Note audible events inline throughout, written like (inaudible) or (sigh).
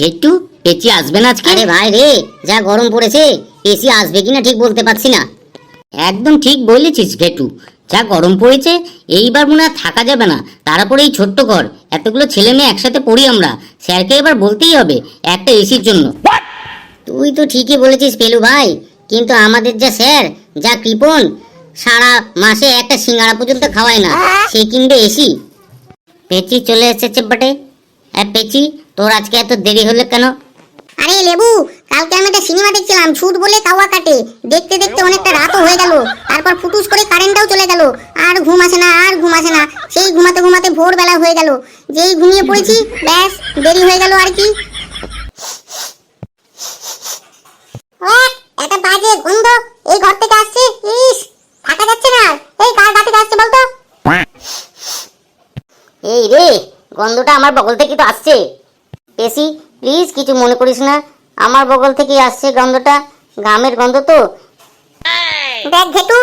গেট্টু পেচি আসবে না আজকে? আরে ভাই রে যা গরম পড়েছে এসি আসবে কিনা ঠিক বলতে পারছি না। একদম ঠিক বলেছিস গেটু যা গরম পড়েছে এইবার মনে হয় থাকা যাবে না। তারপরে এই ছোট্ট ঘর এতগুলো ছেলে মেয়ে একসাথে পড়ি আমরা। স্যারকে এবার বলতেই হবে একটা এসির জন্য। তুই তো ঠিকই বলেছিস পেলু ভাই কিন্তু আমাদের যা স্যার যা কৃপন সারা মাসে একটা সিঙ্গারা পর্যন্ত খাওয়ায় না। সে কিনবে এসি পেচি চলে এসেছে বটে। হ্যাঁ পেচি তোর আজকে এত দেরি হলো কেন? আরে লেবু কালকে আমি একটা সিনেমা দেখছিলাম ছুট বলে কাওয়া কাটে। দেখতে দেখতে অনেকটা রাতও হয়ে গেল তারপর ফুটুস করে কারেন্টটাও চলে গেল। আর ঘুম আসে না আর ঘুম আসে না সেই ঘুমাতে ঘুমাতে ভোরবেলা হয়ে গেল। যেই ঘুমিয়ে পড়েছি ব্যাস দেরি হয়ে গেল আর কি। একটা বাজে গন্ধ। এই ঘর থেকে আসছে ইস থাকা যাচ্ছে না এই কার গা থেকে আসছে বলতো এই রে গন্ধটা আমার বগল থেকে তো আসছে। পেশি প্লিজ কিছু মনে করিস না। আমার বগল থেকে আসছে গন্ধটা। ঘামের গন্ধ তো। দেখ ঘেটু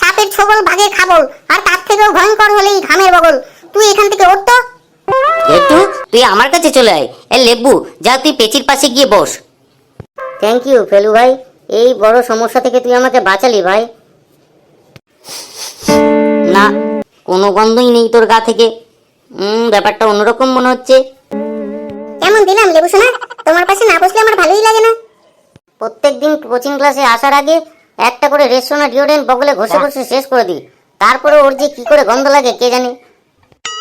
সাপের ছবল বাঘের খাবল আর তার থেকেও ভয়ঙ্কর হলে এই ঘামের বগল। তুই এখান থেকে ওঠ তো। গেটু তুই আমার কাছে চলে আয়। এ লেবু যা তুই পেচির পাশে গিয়ে বস। থ্যাংক ইউ ফেলু ভাই। এই বড় সমস্যা থেকে তুই আমাকে বাঁচালি ভাই। না কোনো গন্ধই নেই তোর গা থেকে। উম, ব্যাপারটা অন্যরকম মনে হচ্ছে। কেমন দিলাম লেবু সোনা তোমার পাশে না বসলে আমার ভালোই লাগে না। প্রত্যেকদিন কোচিং ক্লাসে আসার আগে একটা করে রেস্টোনা ডিওডেন্ট বগলে ঘষে ঘষে শেষ করে দিই। তারপরে ওর যে কি করে গন্ধ লাগে কে জানে?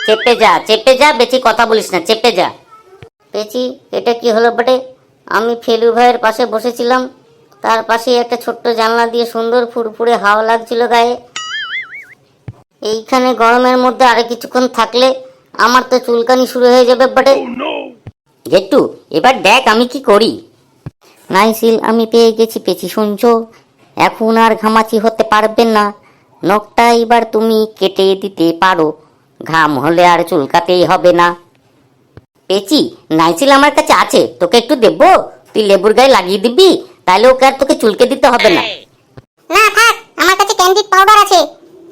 চেপে যা চেপে যা বেশি কথা বলিস না চেপে যা। পেয়েছি এটা কি হলো বটে? আমি ফেলু ভাইয়ের পাশে বসেছিলাম। তার পাশে একটা ছোট্ট জানলা দিয়ে সুন্দর ফুরফুরে হাওয়া লাগছিল গায়ে। এইখানে গরমের মধ্যে আরে কিছুক্ষণ থাকলে আমার তো চুলকানি শুরু হয়ে যাবে বটে। গেট্টু এবার দেখ আমি কি করি। নাইসিল, আমি পেয়ে গেছি পেছি, শুনছো? এখন আর ঘামাচি হতে পারবেন না। নখটা এবার তুমি কেটে দিতে পারো। ঘাম হলে আর চুলকাতেই হবে না। পেচি নাইসিল আমার কাছে আছে, তোকে একটু দেবো? তুই লেবুর গায়ে লাগিয়ে দিবি, তাহলে ওকে আর তোকে চুলকে দিতে হবে না। না, থাক, আমার কাছে ক্যান্ডিড পাউডার আছে।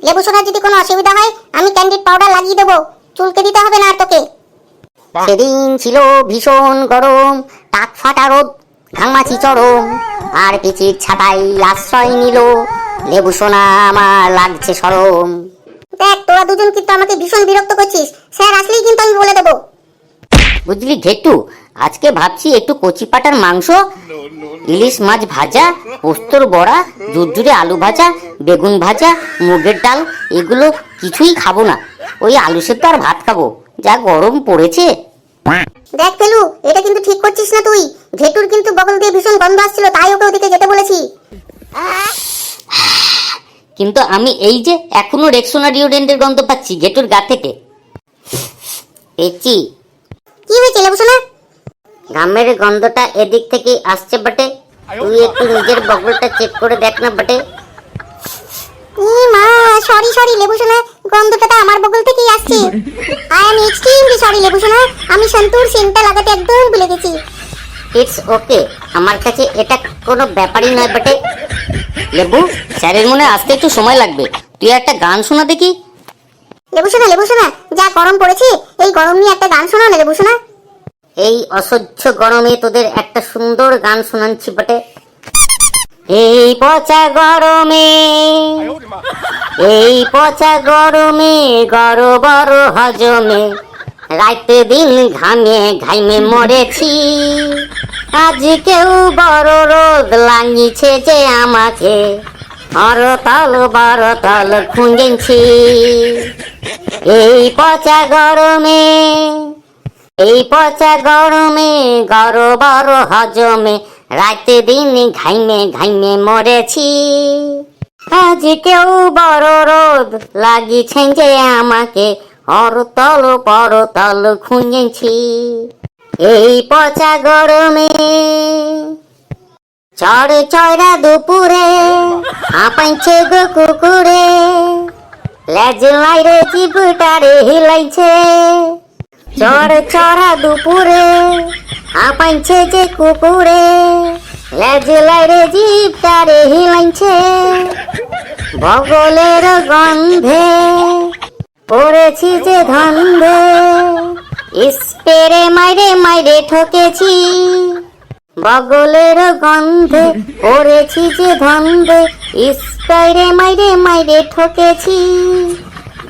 লেবু সোনার যদি কোনো অসুবিধা হয়, আমি ক্যান্ডিড পাউডার লাগিয়ে দেবো। চুলকে দিতে হবে না আর তোকে। সেদিন ছিল ভীষণ গরম টাক ফাটা রোদ ঘামাচি চরম আর পিচির ছাতাই আশ্রয় নিল লেবু সোনা আমার লাগছে সরম। দেখ তোরা দুজন কিন্তু আমাকে ভীষণ বিরক্ত করছিস। স্যার আসলেই কিন্তু আমি বলে দেবো। বুঝলি ঘেটু আজকে ভাবছি একটু কচি পাটার মাংস ইলিশ মাছ ভাজা পোস্তর বড়া জুরজুরে আলু ভাজা বেগুন ভাজা মুগের ডাল এগুলো কিছুই খাব না। ওই আলু সেদ্ধ আর ভাত খাব। যা গরম পড়েছে। দেখ ফেলু এটা কিন্তু ঠিক করছিস না তুই। ঘেটুর কিন্তু বগল দিয়ে ভীষণ গন্ধ আসছিল তাই ওকে ওদিকে যেতে বলেছি। কিন্তু আমি এই যে এখনও রেক্সোনা ডিওডেন্টের গন্ধ পাচ্ছি গেটুর গা থেকে। পেচি কি হয়েছে লেবু সোনা? ঘামের গন্ধটা এদিক থেকে আসছে বটে। তুই একটু নিজের বগলটা চেক করে দেখ না বটে। ই মা সরি সরি লেবু সোনা গন্ধটা তো আমার বগল থেকেই আসছে। আই এম এক্সট্রিমলি সরি লেবু সোনা আমি সন্তুর সেন্টটা লাগাতে একদম ভুলে গেছি। ইটস ওকে আমার কাছে এটা কোনো ব্যাপারই নয় বটে। লেবু স্যারের মনে আসতে একটু সময় লাগবে। তুই একটা গান শোনা দেখি। লেবু সোনা লেবু সোনা যা গরম পড়েছে এই গরম নিয়ে একটা গান শোনাও না লেবু সোনা। এই অসহ্য গরমে তোদের একটা সুন্দর গান শোনাচ্ছি বটে। এই পচা গরমে, এই পচা গরমে, গর বড় হজমে। রাইতে দিন ঘামে ঘাইমে মরেছি। আজ কেউ বড় রোদ লাগিছে যে আমাকে। হরতল, বরতল খুঁজেছি। এই পচা গরমে, এই পচা গরমে, গর বড় হজমে। রাতে দিন ঘাইমে ঘাইমে মরেছি। আজ কেউ বড় রোদ লাগিছে যে আমাকে অরতল পরতল খুঁজেছি। এই পচা গরমে চড়ে চড়া দুপুরে হাঁপাইছে গো কুকুরে। লেজ লাইরে চিপুটারে হিলাইছে। চড় চড়া দুপুরে হাঁপাইছে যে কুকুরে। লেজ লাইরে জিপটারে হিলাইছে। বগলের গন্ধে পড়েছি যে ধন্ধে। ইস পেরে মাইরে মাইরে ঠকেছি। বগলের গন্ধে পড়েছি যে ধন্দে স্প্রাইরে মাইরে মাইরে ঠকেছি।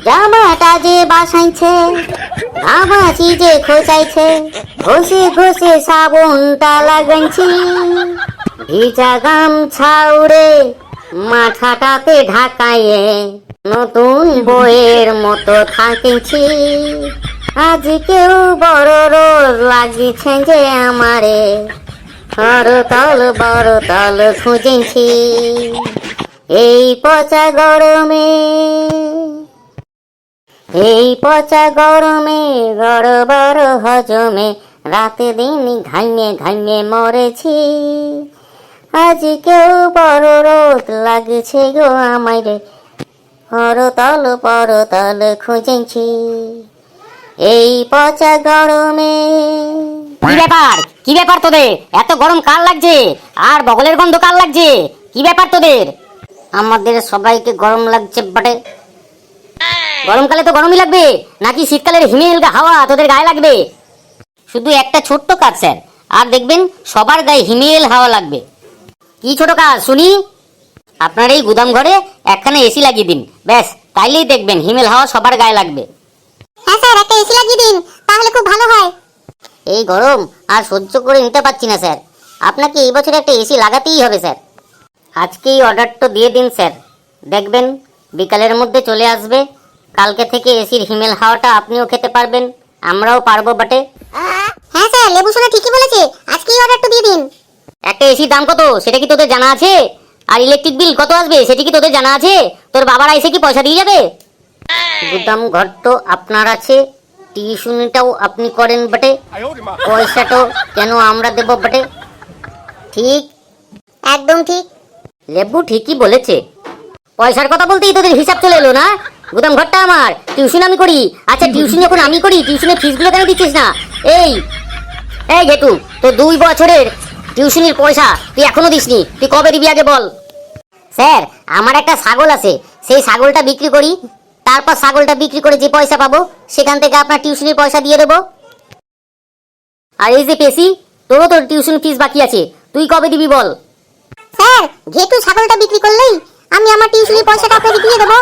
জামাটা যে বাসাইছে ঘামাচি যে খোঁচাইছে ঘষে ঘষে সাবনটা লাগাইছি ভিজা গামছা উড়ে মাথাটাতে ঢাকায়ে নতুন বইয়ের মতো থাকিছি। আজকেও বড় রোদ লাগিছে যে আমারে হরতল বড়তল খুঁজেছি। এই পচা গরমে এই পচা গরমে গড়বড় হজমে রাতে দিন ঘাইমে ঘাইমে মরেছি। আজ কেউ বড় রোদ লাগছে গো আমারে হরতল পরতল খুঁজেছি। এই পচা গরমে কি ব্যাপার? কি ব্যাপার তোদের? এত গরম কার লাগছে? আর বগলের গন্ধ কার লাগছে? কি ব্যাপার তোদের? আমাদের সবাইকে গরম লাগছে বটে। গরমকালে তো গরমই লাগবে। নাকি শীতকালের হিমেল হাওয়া তোদের গায়ে লাগবে? শুধু একটা ছোট্ট কাজ স্যার। আর দেখবেন সবার গায়ে হিমেল হাওয়া লাগবে। কি ছোট কাজ শুনি? আপনার এই গুদাম ঘরে একখানে এসি লাগিয়ে দিন। ব্যাস তাইলেই দেখবেন হিমেল হাওয়া সবার গায়ে লাগবে। হ্যাঁ স্যার একটা এসি লাগিয়ে দিন তাহলে খুব ভালো হয়। এই গরম আর সহ্য করে নিতে পারছি না স্যার। আপনাকে এই বছর একটা এসি লাগাতেই হবে স্যার। আজকেই অর্ডারটা দিয়ে দিন স্যার। দেখবেন বিকালের মধ্যে চলে আসবে। কালকে থেকে এসির হিমেল হাওয়াটা আপনিও খেতে পারবেন আমরাও পারব বটে। হ্যাঁ স্যার লেবু সোনা ঠিকই বলেছে। আজকেই অর্ডারটা দিয়ে দিন। একটা এসির দাম কত? সেটা কি তোদের জানা আছে? আর ইলেকট্রিক বিল কত আসবে? সেটা কি তোদের জানা আছে? তোর বাবারা এসে কি পয়সা দিয়ে যাবে? গুদাম ঘর তো আপনার আছে। টিউশনিটাও আপনি করেন বটে। পয়সাটাও কেন আমরা দেব বটে? ঠিক? একদম ঠিক। লেবু ঠিকই বলেছে। পয়সার কথা বলতেই তোদের হিসাব চলে এলো না? গুদাম ঘরটা আমার। টিউশন আমি করি। আচ্ছা টিউশন যখন আমি করি, টিউশনের ফিসগুলো কেন দিচ্ছিস না? এই এই গেটু তো দুই বছরের টিউশনির পয়সা তুই এখনও দিসনি। তুই কবে দিবি আগে বল। স্যার, আমার একটা ছাগল আছে। সেই ছাগলটা বিক্রি করি। তারপর ছাগলটা বিক্রি করে যে পয়সা পাবো, সেখান থেকে আপনার টিউশনির পয়সা দিয়ে দেবো। আর এই যে পেশি, তোরও তোর টিউশন ফিস বাকি আছে। তুই কবে দিবি বল। স্যার, ঘেটু ছাগলটা বিক্রি করলেই আমি আমার টিউশনির পয়সাটা আপনাকে দিয়ে দেবো।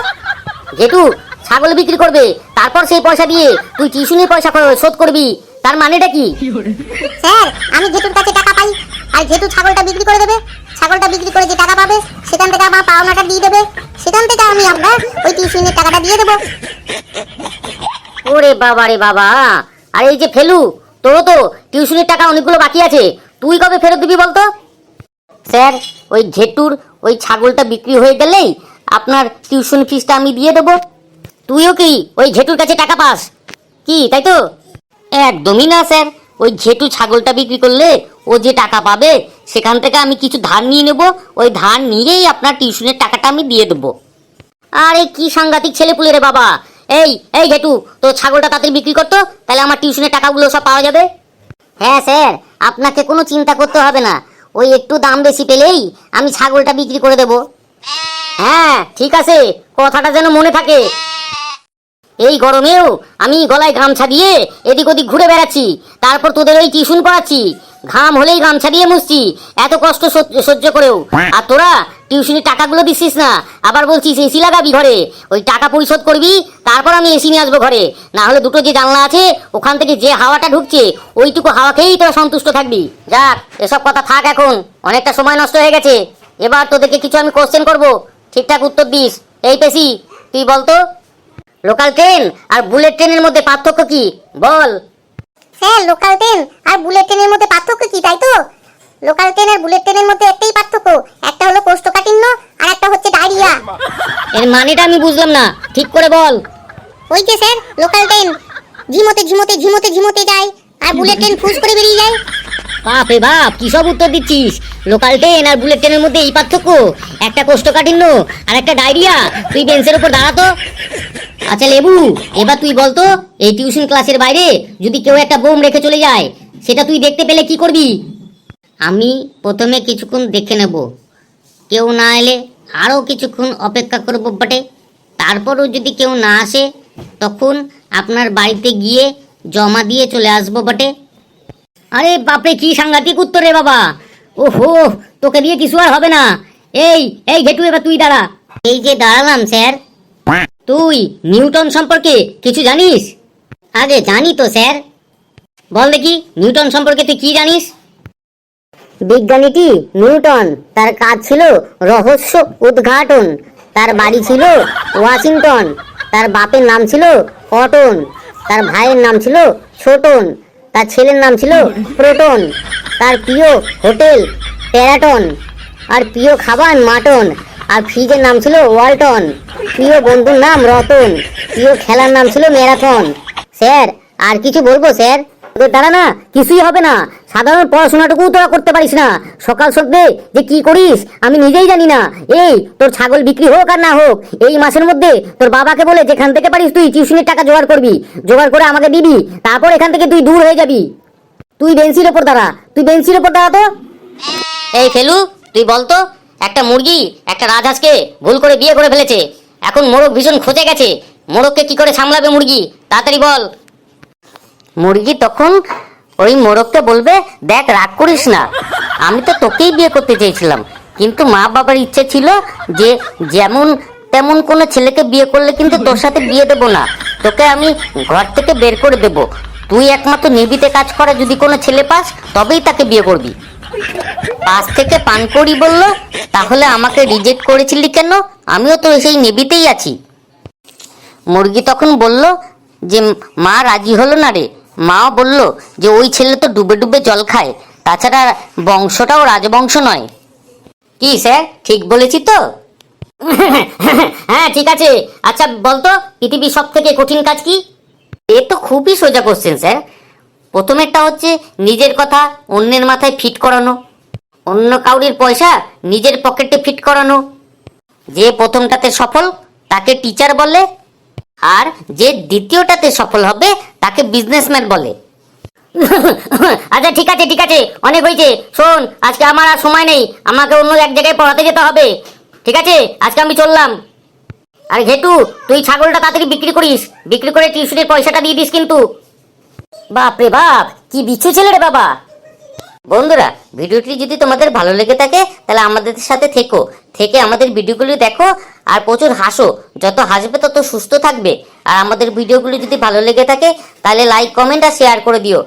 জেঠু ছাগল বিক্রি করবে তারপর সেই পয়সা দিয়ে তুই টিউশনের পয়সা শোধ করবি তার মানেটা কি? স্যার আমি ঘেটুর কাছে টাকা পাই আর ঘেটু ছাগলটা বিক্রি করে দেবে ছাগলটা বিক্রি করে যে টাকা পাবে সেখান থেকে আমার পাওনাটা দিয়ে দেবে সেখান থেকে আমি আপনার ওই টিউশনের টাকাটা দিয়ে দেবো। ওরে বাবা রে বাবা আর এই যে ফেলু তোরও তো টিউশনের টাকা অনেকগুলো বাকি আছে তুই কবে ফেরত দিবি বলতো? স্যার ওই ঘেটুর ওই ছাগলটা বিক্রি হয়ে গেলেই আপনার টিউশন ফিসটা আমি দিয়ে দেবো। তুইও কি ওই ঘেটুর কাছে টাকা পাস? কি, তাই তো? একদমই না, স্যার। ওই ঘেটু ছাগলটা বিক্রি করলে ও যে টাকা পাবে, সেখান থেকে আমি কিছু ধার নিয়ে নেব। ওই ধার নিয়েই আপনার টিউশনের টাকাটা আমি দিয়ে দেবো। আরে, কি সাংঘাতিক ছেলে পুলে রে বাবা। এই এই ঘেটু তো ছাগলটা তাড়াতাড়ি বিক্রি করতো তাহলে আমার টিউশনের টাকাগুলো সব পাওয়া যাবে। হ্যাঁ স্যার, আপনাকে কোনো চিন্তা করতে হবে না। ওই একটু দাম বেশি পেলেই আমি ছাগলটা বিক্রি করে দেব। হ্যাঁ ঠিক আছে, কথাটা যেন মনে থাকে। এই গরমেও আমি গলায় গামছা দিয়ে এদিক ওদিক ঘুরে বেড়াচ্ছি, তারপর তোদের ওই টিউশন পড়াচ্ছি। ঘাম হলেই গামছা দিয়ে মুছছি, এত কষ্ট সহ্য- করেও। আর তোরা টিউশনের টাকাগুলো দিচ্ছিস না, আবার বলছিস এসি লাগাবি ঘরে। ওই টাকা পরিশোধ করবি, তারপর আমি এসি নিয়ে আসব ঘরে। না হলে দুটো যে জানলা আছে, ওখান থেকে যে হাওয়াটা ঢুকছে, ওইটুকু হাওয়া খেয়েই তোরা সন্তুষ্ট থাকবি। যাক, এসব কথা থাক এখন, অনেকটা সময় নষ্ট হয়ে গেছে। এবার তোদেরকে কিছু আমি কোশ্চেন করব। ঠিকঠাক উত্তর দিস। এই পেশি তুই বলতো লোকাল ট্রেন আর বুলেট ট্রেনের মধ্যে পার্থক্য কি? বল। হ্যাঁ লোকাল ট্রেন আর বুলেট ট্রেনের মধ্যে পার্থক্য কি তাই তো? লোকাল ট্রেন আর বুলেট ট্রেনের মধ্যে একটাই পার্থক্য একটা হলো কোষ্ঠকাঠিন্য আর একটা হচ্ছে ডায়রিয়া। এর মানেটা আমি বুঝলাম না। ঠিক করে বল। ওই যে স্যার লোকাল ট্রেন। ঝিমোতে ঝিমোতে ঝিমোতে ঝিমোতে যায়। আর বুলেট ট্রেন ফুস করে বেরিয়ে যায় বাপ রে বাপ, কি সব উত্তর দিচ্ছিস? লোকাল ট্রেন আর বুলেট ট্রেনের মধ্যে এই পার্থক্য। একটা কোষ্ঠকাঠিন্য আর একটা ডায়রিয়া তুই বেঞ্চের উপর দাঁড়াতো আচ্ছা লেবু, এবার তুই বলতো এই টিউশন ক্লাসের বাইরে যদি কেউ একটা বোম রেখে চলে যায়, সেটা তুই দেখতে পেলে কি করবি? আমি প্রথমে কিছুক্ষণ দেখে নেব। কেউ না এলে আরও কিছুক্ষণ অপেক্ষা করব বটে। তারপরও যদি কেউ না আসে, তখন আপনার বাড়িতে গিয়ে জমা দিয়ে চলে আসব বটে। আরে বাপরে, কি সাংঘাতিক উত্তর রে বাবা। ওহো, তোকে দিয়ে কিছু আর হবে না। এই এই ঘেটু, এবার তুই দাঁড়া। এই যে দাঁড়ালাম, স্যার। তুই নিউটন সম্পর্কে কিছু জানিস? আগে জানি তো, স্যার। বল দেখি, নিউটন সম্পর্কে তুই কি জানিস? বিজ্ঞানীটি নিউটন, তার কাজ ছিল রহস্য উদ্ঘাটন। তার বাড়ি ছিল ওয়াশিংটন, তার বাপের নাম ছিল কটন। তার ভাইয়ের নাম ছিল ছোটন, তার ছেলের নাম ছিল প্রোটন, তার প্রিয় হোটেল প্যারাটন আর প্রিয় খাবার মাটন, আর ফ্রিজের নাম ছিল ওয়ালটন। প্রিয় বন্ধুর নাম রতন, প্রিয় খেলার নাম ছিল ম্যারাথন। স্যার, আর কিছু বলব, স্যার? দ্বারা না, কিছুই হবে না। সাধারণ পড়াশোনাটুকু তোরা করতে পারিস না। সকাল সন্ধ্যে যে কি করিস, আমি নিজেই জানি না। এই, তোর ছাগল বিক্রি হোক আর না হোক, এই মাসের মধ্যে তোর বাবাকে বলে যেখান থেকে পারিস তুই টিউশনের টাকা জোগাড় করবি। জোগাড় করে আমাকে দিবি, তারপর এখান থেকে তুই দূর হয়ে যাবি। তুই বেঞ্চির ওপর দাঁড়া। তুই বেঞ্চির ওপর দাঁড়া তো। এই ফেলু তুই বলতো একটা মুরগি, একটা রাজহাঁসকে ভুল করে বিয়ে করে ফেলেছে। এখন মোরগ ভীষণ খোঁজে গেছে। মোরগকে কি করে সামলাবে মুরগি? তাড়াতাড়ি বল। মুরগি তখন ওই মোরগকে বলবে, দেখ, রাগ করিস না। আমি তো তোকেই বিয়ে করতে চেয়েছিলাম। কিন্তু মা বাবার ইচ্ছে ছিল যে যেমন তেমন কোনো ছেলেকে বিয়ে করলে কিন্তু তোর সাথে বিয়ে দেবো না। তোকে আমি ঘর থেকে বের করে দেব। তুই একমাত্র নিবিতে কাজ করা যদি কোনো ছেলে পাস, তবেই তাকে বিয়ে করবি। পাশ থেকে পান করি বলল, তাহলে আমাকে রিজেক্ট করেছিলি কেন? আমিও তো সেই নেবিতেই আছি। মুরগি তখন বলল যে, মা রাজি হলো না রে। মাও বলল যে ওই ছেলে তো ডুবে ডুবে জল খায়, তাছাড়া বংশটাও রাজবংশ নয়। কি স্যার, ঠিক বলেছি তো? হ্যাঁ ঠিক আছে। আচ্ছা বলতো, পৃথিবীর সব থেকে কঠিন কাজ কি? এ তো খুবই সোজা কোশ্চেন স্যার। প্রথমেরটা হচ্ছে নিজের কথা অন্যের মাথায় ফিট করানো। অন্য কাউরির পয়সা নিজের পকেটে ফিট করানো। যে প্রথমটাতে সফল, তাকে টিচার বলে আর যে দ্বিতীয়টাতে সফল হবে, তাকে বিজনেসম্যান বলে। (laughs) আচ্ছা ঠিক আছে ঠিক আছে, অনেক হয়েছে। শোন, আজকে আমার আর সময় নেই। আমাকে অন্য এক জায়গায় পড়াতে যেতে হবে। ঠিক আছে? আজকে আমি চললাম। আর ঘেটু, তুই ছাগলটা তাড়াতাড়ি বিক্রি করিস। বিক্রি করে টিউশনের পয়সাটা দিয়ে দিস কিন্তু। বাপ রে বাপ, কি বিচ্ছু ছেলে রে বাবা। বন্ধুরা, ভিডিওটি যদি তোমাদের ভালো লেগে থাকে, তাহলে আমাদের সাথে থেকো। থেকে আমাদের ভিডিওগুলি দেখো আর প্রচুর হাসো। যত হাসবে তত সুস্থ থাকবে। আর আমাদের ভিডিওগুলি যদি ভালো লেগে থাকে, তাহলে লাইক কমেন্ট আর শেয়ার করে দিও।